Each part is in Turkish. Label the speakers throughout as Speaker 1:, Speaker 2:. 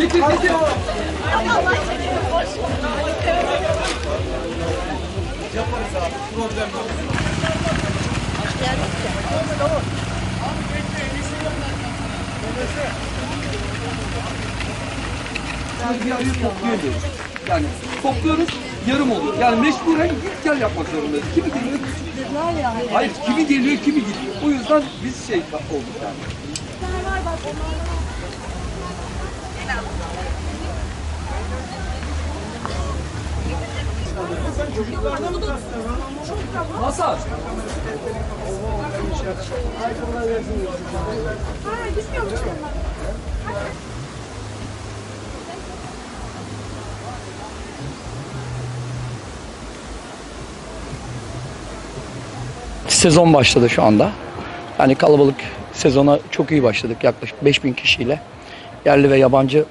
Speaker 1: Getir getir. Yaparız abi. Problem yok. Yani bir ayı topluyoruz. Yani topluyoruz, yarım oluyor. Yani mecburen git gel yapmak zorundayız. Kimi geliyor, hayır kimi geliyor, kimi gidiyor. O yüzden biz şey olduk yani. Masaj.
Speaker 2: Sezon başladı şu anda. Yani kalabalık sezona çok iyi başladık. Yaklaşık 5000 kişiyle yerli ve yabancı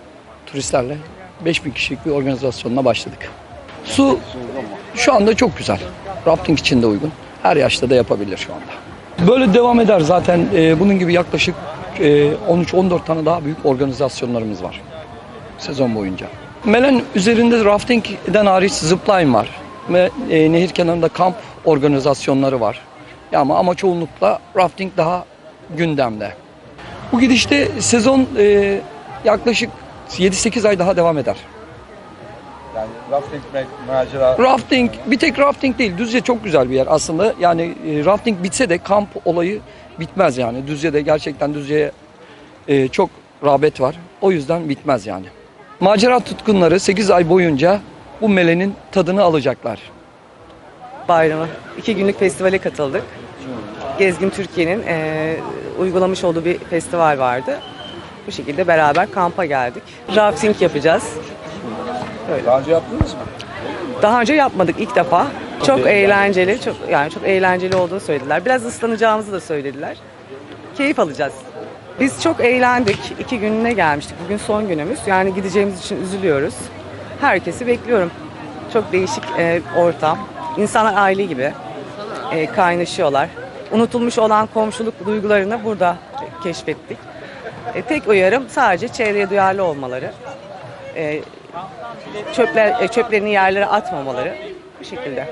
Speaker 2: turistlerle 5000 kişilik bir organizasyonla başladık. Su şu anda çok güzel. Rafting için de uygun. Her yaşta da yapabilir şu anda. Böyle devam eder zaten. e, bunun gibi yaklaşık e, 13-14 tane daha büyük organizasyonlarımız var sezon boyunca. Melen üzerinde raftingden hariç zipline var ve e, nehir kenarında kamp organizasyonları var. Ya ama ama çoğunlukla rafting daha gündemde. Bu gidişte sezon e, yaklaşık 7-8 ay daha devam eder.
Speaker 3: Yani rafting macera
Speaker 2: Rafting, bir tek rafting değil. Düzce çok güzel bir yer aslında. Yani e, rafting bitse de kamp olayı bitmez yani. Düzce'de gerçekten Düzce'ye e, çok rağbet var. O yüzden bitmez yani. Macera tutkunları 8 ay boyunca bu melenin tadını alacaklar.
Speaker 4: Bayramı. İki günlük festivale katıldık. Gezgin Türkiye'nin eee, uygulamış olduğu bir festival vardı. Bu şekilde beraber kampa geldik. Rafting yapacağız.
Speaker 3: Daha önce yaptınız mı?
Speaker 4: Daha önce yapmadık ilk defa. Çok eğlenceli, çok yani çok eğlenceli olduğunu söylediler. Biraz ıslanacağımızı da söylediler. Keyif alacağız. Biz çok eğlendik. İki gününe gelmiştik. Bugün son günümüz. Yani gideceğimiz için üzülüyoruz. Herkesi bekliyorum. Çok değişik e, ortam. İnsanlar aile gibi e, kaynaşıyorlar. Unutulmuş olan komşuluk duygularını burada keşfettik. E, tek uyarım sadece çevreye duyarlı olmaları. E, çöpler, e, çöplerini yerlere atmamaları. Bu şekilde.